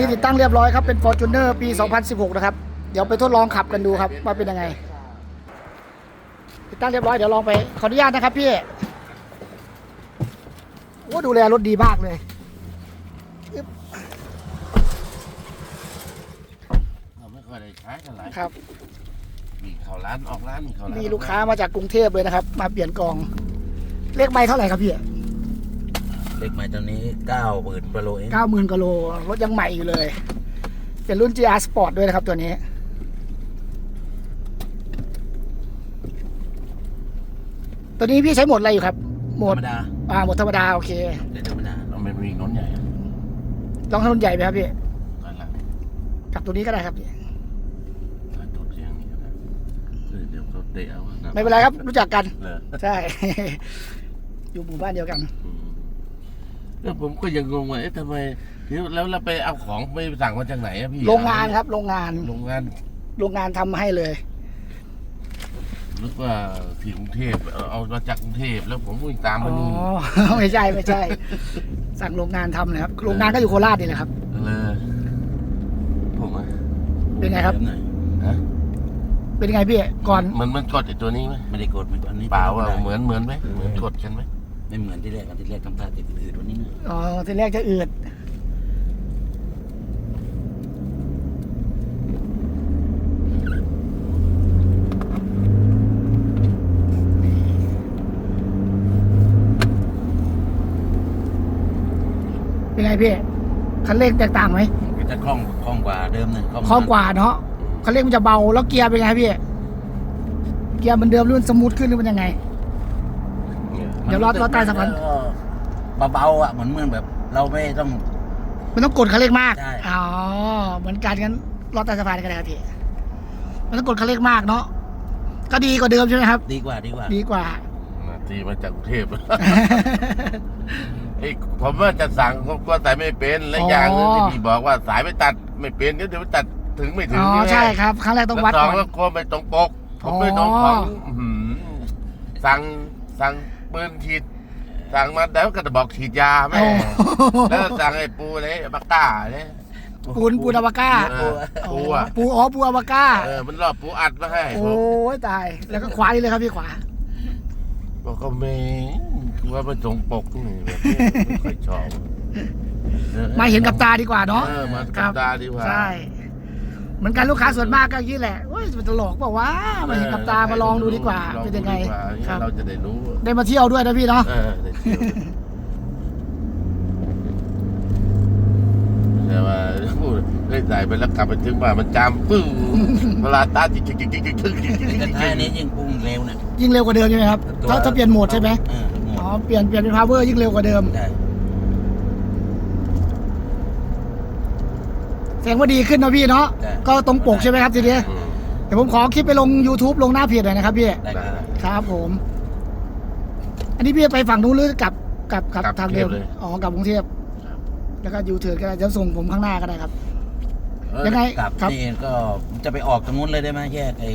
นี่ติดตั้งเรียบร้อยครับ เป็น Fortuner ปี 2016 นะครับ เดี๋ยวไปทดลองขับกันดูครับ ว่าเป็นยังไง ติดตั้งเรียบร้อยเดี๋ยวลองไปขออนุญาตนะครับพี่โอ้ดูแลรถดีมากเลยอึ๊บเราไม่ค่อยได้ใช้กันหลายครับ มีเข้าร้านออกร้านมีเข้าร้านมีลูกค้ามาจากกรุงเทพเลยนะครับ มาเปลี่ยนกล่อง เลขใบเท่าไหร่ครับพี่ เล็กใหม่ตอนนี้เก้าหมื่นกิโลเองเก้าหมื่นกิโลรถยังใหม่อยู่เลย เป็นรุ่น GR Sport ด้วยนะครับตัวนี้ ตัวนี้พี่ใช้โหมดอะไรอยู่ครับ โหมธรดรมดาอ่าโหมดธรรมดาโอเค เล่นธรรมดาเราไม่มีน้นใหญ่อะลองให้รุ่นใหญ่ไหมครับพี่นั่นแหละกับตัวนี้ก็ได้ครับพี่ถ้าจุดเสียงนี่ก็ได้เออเดี๋ยวเขาเตะเอาะไม่เป็นไรครับรู้จักกันเหรอใช่ อยู่หมู่บ้านเดียวกัน อืม แล้วผมก็ยังงงว่าเอ๊ะทำไมเดี๋ยวแล้วเราไปเอาของไปสั่งมาจากไหนอะพี่โรงงานครับ โรงงาน โรงงานโรงงานทำให้เลย หรือว่าที่กรุงเทพเอาเอามาจากกรุงเทพแล้วผมวิ่งตามอ๋มาอนี่ ไม่ใช่ไม่ใช่ สั่งโรงงานทำเลยครับ โรงงานก็อยู่โคราชนี่แหละครับ เลยผมอะเป็นไงครับดิมหน่อยฮะเป็นไงพี่ ก่อน มันมันกดไอ้ตัวนี้ไหมไม่ได้กดเหมือนอันนี้เปล่าว่าไได้เหมือนเหมือนไหมเหมือนกดกันไหม ไม่เหมือนที่แรกอันที่แรกทำท่าติดอืดวันนี้นะอ๋อทีแรกจะอืดเป็นไงพี่คันเร่งแตกต่างไหมมันจะคล่องคล่องกว่าเดิมนะคล่องกว่าเนาะคันเร่งมันจะเบาแล้วเกียร์เป็นไงพี่ เกียร์เหมันเดิมหรือมันสมูทขึ้นหรือมันยังไง เดี๋ยวรอรอใต้สะพานก็เบาๆอะเหมือนเหมือนแบบ เราไม่ต้อง มันต้องกดคันเร่งมาก ใช่ อ๋อ เหมือนกันงั้นรอใต้สะพานกันเลยครับพี่มันต้องกดคันเร่งมากเนาะ ก็ดีกว่าเดิมใช่ไหมครับ ดีกว่าดีกว่า ดีกว่ามาตีมาจากกรุงเทพ ไอ้ผมว่าจะสั่งผมก็ใส่ไม่เป็นและอ๋ออ อย่างหนึงที่พี่บอกว่าสายไม่ตัดไม่เป็นเดี๋ยวเดี๋ยวตัดถึงไม่ถึงอ๋อไงใช่ครับ ครั้งแรกต้องวัดแล้วสก่อองนก็กลัวไม่ตรงปกผอ๋มอไม่ตรงของอื้อหือสั่งสั่ง ปืนฉีดสั่งมาแล้วก็จะบอกฉีดยาแม่โอ้แล้วสั่งไอ้ปูเลยบักก้าเนี่ยปูนปูนอวก้าเออปูอะปูอ๋อปูอวก้าเออมันรอบปูอัดมาให้ผโอ้มยตาย แล้วก็ขวานี่เลยครับพี่ขวาบอกก็ไม่คือว่ามันตรงปกนี่แบบนี้ไม่ค่อยชอบออมาเห็นกับตาดีกว่าเนาะเออมาคกัรับบตาดีกว่าใช่ เหมือนกันลูกค้าส่วนมากก็อย่างนี้แหละเฮ้ยมันตลกเปล่าวะมาเห็นกับตามาลองดูดีกว่า ลอเป็นยังไงดูดีกว่าครับ เราจะได้รู้ได้มาเที่ยวด้วยนะพี่เนาะ เออได้เที่ยวแต่ว่าพูดได้ใส่ไปแล้วกลับไปถึงบ้านมันจามปึ้งเวลาตาจิกจิกจิกจิกจิกจิกจิกจิกจิกแต่จิกท้ายนี้ยิ่งปรุงเร็วนะยิ่งเร็วกว่าเดิมใช่ไหมครับตัวถ้าถ้าเปลี่ยนโหมดใช่ไหม เออโหมดอ๋อเปลี่ยนเปลี่ยนเป็น power ยิ่งเร็วกว่าเดิมใช่ แสดงว่าดีขึ้นนะพี่เนาะใช่ก็ตรงปกใช่ไหมครับทีนี้อืมเดี๋ยวผมขอคลิปไปลง YouTube ลงหน้าเพจหน่อยนะครับพี่ได้ได้ครับผม อันนี้พี่ไปฝั่งนู้นหรือกลับกลับกลับกลับทางเดิมกรุงเทพเลยอ๋อกลับกรุงเทพครับ แล้วก็ยูเทิร์นก็ได้จะส่งผมข้างหน้าก็ได้ครับ เออยังไงกลับครับ นี่ก็จะไปออกตรงนู้นเลยได้ไหมแยกไอ้